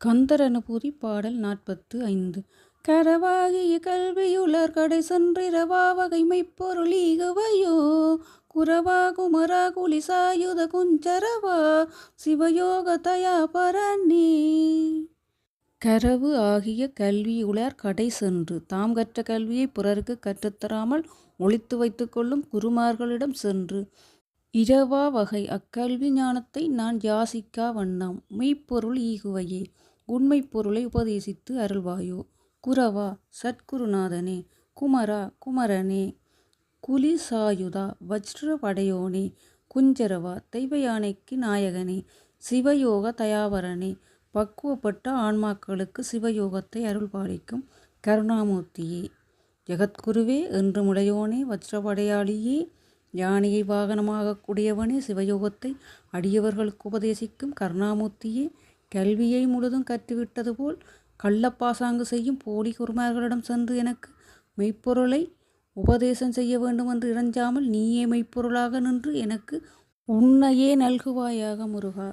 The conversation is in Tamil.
கந்தர் அனுபூதி பாடல் நாற்பத்து ஐந்து. கரவாகிய கல்வியுலர் கடை சென்றிரவா வகை மெய்ப்பொருள் ஈகுவையோ குரவா குமரா குலிசாயுத குஞ்சரவா சிவயோக தயா பரணி. கரவு ஆகிய கல்வியுளார் கடை சென்று தாம் கற்ற கல்வியை பிறருக்கு கற்றுத்தராமல் ஒழித்து வைத்துக்கொள்ளும் குருமார்களிடம் சென்று இரவா வகை அக்கல்வி ஞானத்தை நான் யாசிக்கா வண்ணம் மெய்ப்பொருள் ஈகுவையே. உண்மைப் பொருளை உபதேசித்து அருள்வாயோ? குரவா சத்குருநாதனே குமரா குமரனே குலிசாயுதா வஜ்ரபடையோனே குஞ்சரவா தெய்வ யானைக்கு நாயகனே சிவயோக தயாவரனே பக்குவப்பட்ட ஆன்மாக்களுக்கு சிவயோகத்தை அருள்பாலிக்கும் கருணாமூர்த்தியே. ஜெகத்குருவே என்று முடையோனே வஜ்ரபடையாளியே யானையை வாகனமாக கூடியவனே சிவயோகத்தை அடியவர்களுக்கு உபதேசிக்கும் கருணாமூர்த்தியே கல்வியை முழுதும் கற்றுவிட்டது போல் கள்ளப்பாசாங்கு செய்யும் போலி குருமார்களிடம் சென்று எனக்கு மெய்ப்பொருளை உபதேசம் செய்ய வேண்டும் என்று இறஞ்சாமல் நீயே மெய்ப்பொருளாக நின்று எனக்கு உன்னையே நல்குவாயாக முருகா.